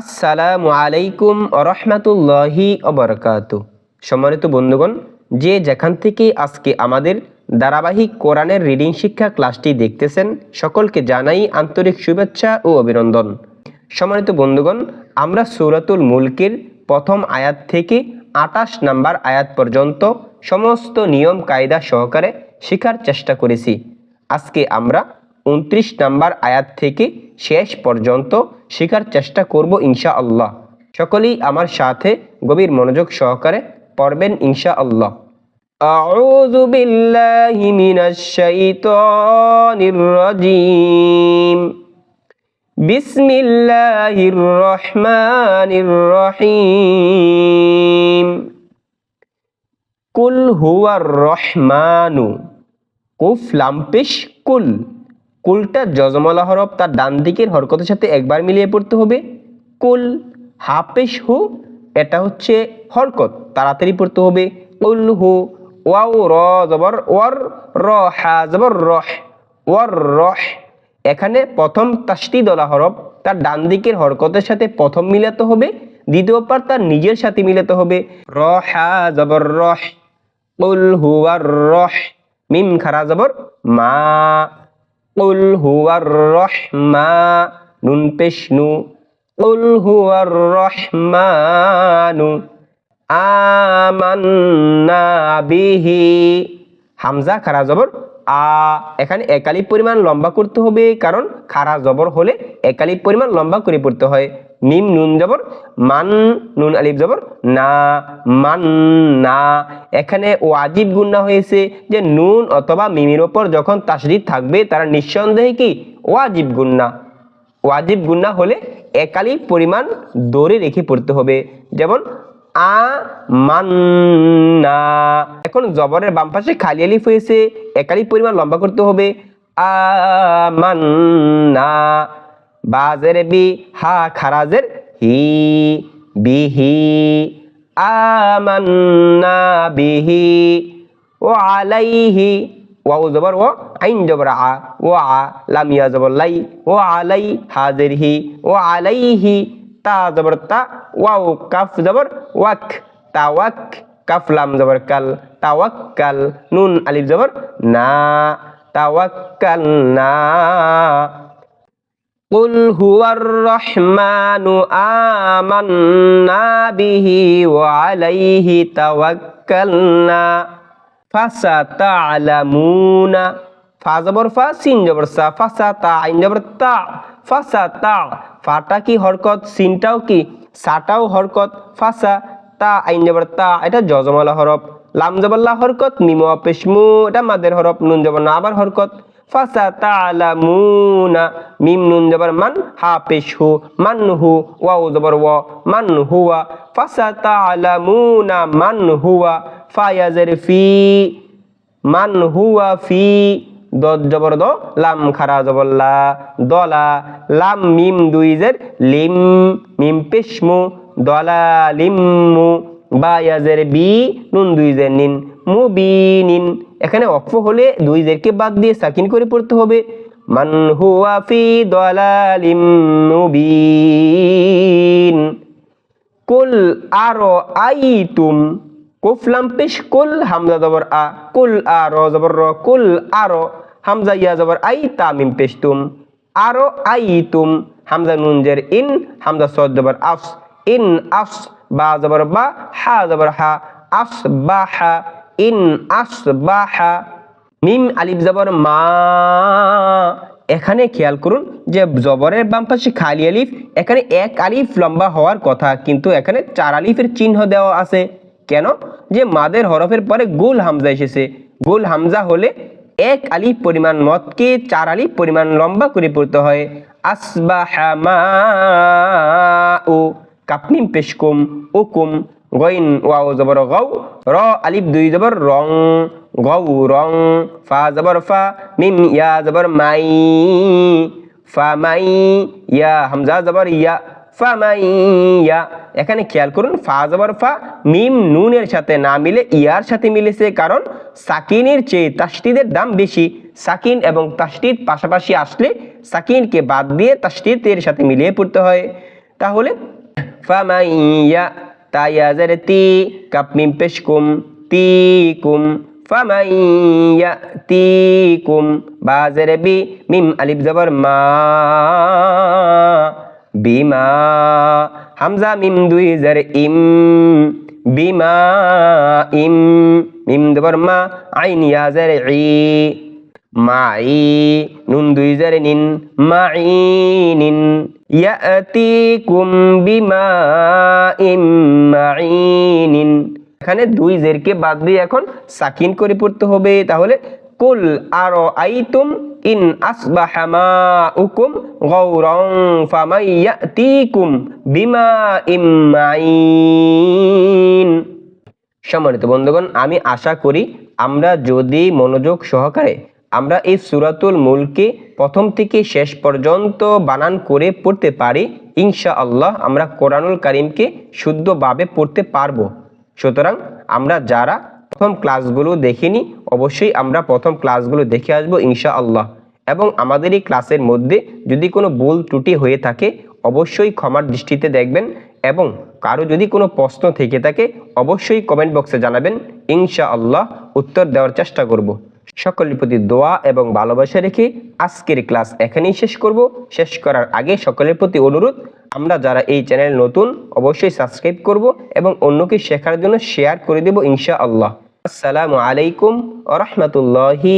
আসসালামু আলাইকুম রহমতুল্লাহি অবরকাত সম্মানিত বন্ধুগণ, যে যেখান থেকে আজকে আমাদের ধারাবাহিক কোরআনের রিডিং শিক্ষা ক্লাসটি দেখতেছেন, সকলকে জানাই আন্তরিক শুভেচ্ছা ও অভিনন্দন। সম্মানিত বন্ধুগণ, আমরা সূরাতুল মুলকের প্রথম আয়াত থেকে আটাশ নাম্বার আয়াত পর্যন্ত সমস্ত নিয়ম কায়দা সহকারে শেখার চেষ্টা করেছি। আজকে আমরা উনত্রিশ নাম্বার আয়াত থেকে শেষ পর্যন্ত শেখার চেষ্টা করব ইনশা আল্লাহ সকলেই আমার সাথে গভীর মনোযোগ সহকারে পড়বেন ইনশা আল্লাহ أعوذ بالله من الشيطان الرجيم بسم الله الرحمن الرحيم কুল হুয়ার রহমানু কুফ লাম্পেশ কুল কুলটা যজমলা হরফ তার ডান দিকের হরকতের সাথে একবার মিলিয়ে পড়তে হবে। কুল হাফেশ হু, এটা হচ্ছে হরকত, তাড়াতাড়ি পড়তে হবে। কুল হু, ওয়াও, র, জবর, ওয়ার, র, হা, জবর রহ ওয়ার রহ এখানে প্রথম তাসটি দলা হরফ তার ডান দিকের হরকতের সাথে প্রথম মিলাতে হবে, দ্বিতীয় পার তার নিজের সাথে মিলাতে হবে। র, হা, জবর রহ কুল হুয়ার রহ মিম, খারা, জবর, মা। কুল হুয়ার রহমা নুন পেশনু কুল হুয়ার রহমানু আমান্না বিহি হামজা খারা জবর, আ, এখানে একালিক পরিমাণ লম্বা করতে হবে, কারণ খারা জবর হলে একালিক পরিমাণ লম্বা করে পড়তে হয়। মিম নুন জবর, মান নুন আলিফ জবর, না, মান, না। এখানে ওয়াজিব গুন্না হয়েছে যে নুন অথবা মিমির ওপর যখন তাসরিদ থাকবে, তারা নিঃসন্দেহে কি? ওয়াজিব গুন্না ওয়াজিব গুন্না হলে একালি পরিমাণ দৌড়ে রেখে পড়তে হবে। যেমন, আ মান্না এখন জবরের বাম পাশে খালি আলিফ হয়েছে একালি পরিমাণ লম্বা করতে হবে। আ মান্না বাজের বি হা খারাজের হি, বিহি, আমান্না বিহি, ও আলাইহি ওয়াও জবর, ও আইন জবর, আ, ও আ, লাম ইয়া জবর, লাই, ও আলাই হাজির হি, ও আলাইহি, তা জবর, তা ওয়াও কাফ জবর, ওয়াক তাওয়াক কাফ লাম জবর, কাল তাওয়াক্কাল নুন আলিফ জবর, না তাওয়াক্কাল না قل هو الرحمن آمنا به وعليه توكلنا فستعلمون ফা জবর ফা সিন জবর সা ফাসা তা আইন জবর তা ফাসা তা ফাটা কি হরকত সিনটাও কি সাটাও হরকত ফাসা তা আইন জবর তা এটা জজমালা হরফ লাম জবল্লা হরকত মিমো পেশমু এটা মাদের হরফ নুন জবর না আবার হরকত ফাসা তালামুনা মিম নুন জবর মান হা পেশ হু মান হু ওয়াও জবর ওয়া মান হুয়া ফাসা তালামুনা মান হুয়া ফায়াজের ফি মান ফি। দদ জবর দ, লাম খারা জবর লা, দলা, লাম মিম দুইজের লিম, মিম পেশমু, দলা, লিম্মু। বা ইয়াজের বি, নুন দুইজের নিন। মুবিনিন। এখানে অক্ফ হলে দুই জেরকে বাদ দিয়ে সাকিন করে পড়তে হবে। মান হুয়া ফি দলালিম মুবিন। কুল আরও আইতুম। কুফলাম পেশ কুল হামজা জবর আ। কুল আরও জবর র। কুল আরও হামজা ইয়া জবর আই তামিম পেশ তুম আরও আইতুম। হামজা নুন জের ইন, হামজা সদ জবর আফস। ইন, আফস, বা জবর বা, হা জবর হা। আফস, বা, হা। ইন আফস বা হা মিম আলিফ জবর মা। এখানে খেয়াল করুন যে জবরের বাম পাশে খালি আলিফ, এখানে এক আলিফ লম্বা হওয়ার কথা, কিন্তু এখানে চার আলিফের চিহ্ন দেওয়া আছে। কেন? যে মাদের হরফের পরে গোল হামজা এসেছে। গোল হামজা হলে এক আলিফ পরিমাণ মতকে চার আলিফ পরিমাণ লম্বা করে পড়তে হয়। আসবাহা ও কাপনিম পেশকুম উকুম গইন, ওয়াও জবর গৌ র, আলিফ দুই জবর রং গৌ রং, ফা জবর ফা, মিম ইয়া জবর মাই, ফা মাই ইয়া, হামজা জবর ইয়া, ফা মাই ইয়া। এখানে খেয়াল করুন, ফা জবর ফা, মিম নুনের সাথে না মিলে ইয়ার সাথে মিলেছে, কারণ সাকিনের চেয়ে তাসদিদের দাম বেশি। সাকিন এবং তাসদিদ পাশাপাশি আসলে সাকিনকে বাদ দিয়ে তাসদিদের সাথে মিলিয়ে পড়তে হয়। তাহলে ফামাইয়া তাইয়াজের তি কাপ মিম পেশকুম তিকুম ফামাইয়া তিকুম বাজের বি মিম আলিফ জবর মা বিমা হামজা মিম দুই জের ইম বিমা ইম মিম জবর মা আইন ইয়াজের ই মাই নুন দুই জারে নিন মাইনিন ইয়াতিকুম বিমা ইম মাইনিন এখানে দুই জেরকে বাদ দিয়ে এখন সাকিন করে পড়তে হবে। তাহলে কুল আর আইতুম ইন আসবাহা মাউকুম গাওরান ফামাইয়াতিকুম বিমা ইম মাইন সম্মানিত বন্ধুগণ, আমি আশা করি আমরা যদি মনোযোগ সহকারে আমরা এই সুরাতুল মুলকে প্রথম থেকে শেষ পর্যন্ত বানান করে পড়তে পারি। ইনশা আল্লাহ আমরা কোরআনুল কারিমকে শুদ্ধভাবে পড়তে পারব। সুতরাং আমরা যারা প্রথম ক্লাসগুলো দেখিনি, অবশ্যই আমরা প্রথম ক্লাসগুলো দেখে আসব ইনশা আল্লাহ এবং আমাদের এই ক্লাসের মধ্যে যদি কোনো ভুল ত্রুটি হয়ে থাকে, অবশ্যই ক্ষমার দৃষ্টিতে দেখবেন এবং কারও যদি কোনো প্রশ্ন থেকে থাকে, অবশ্যই কমেন্ট বক্সে জানাবেন। ইনশা আল্লাহ উত্তর দেওয়ার চেষ্টা করব। সকলের প্রতি দোয়া এবং ভালোবাসা রেখে আজকের ক্লাস এখানেই শেষ করব। শেষ করার আগে সকলের প্রতি অনুরোধ, আমরা যারা এই চ্যানেল নতুন, অবশ্যই সাবস্ক্রাইব করব এবং অন্যকে শেখার জন্য শেয়ার করে দেব ইনশা আল্লাহ আসসালামু আলাইকুম আ রহমতুল্লাহি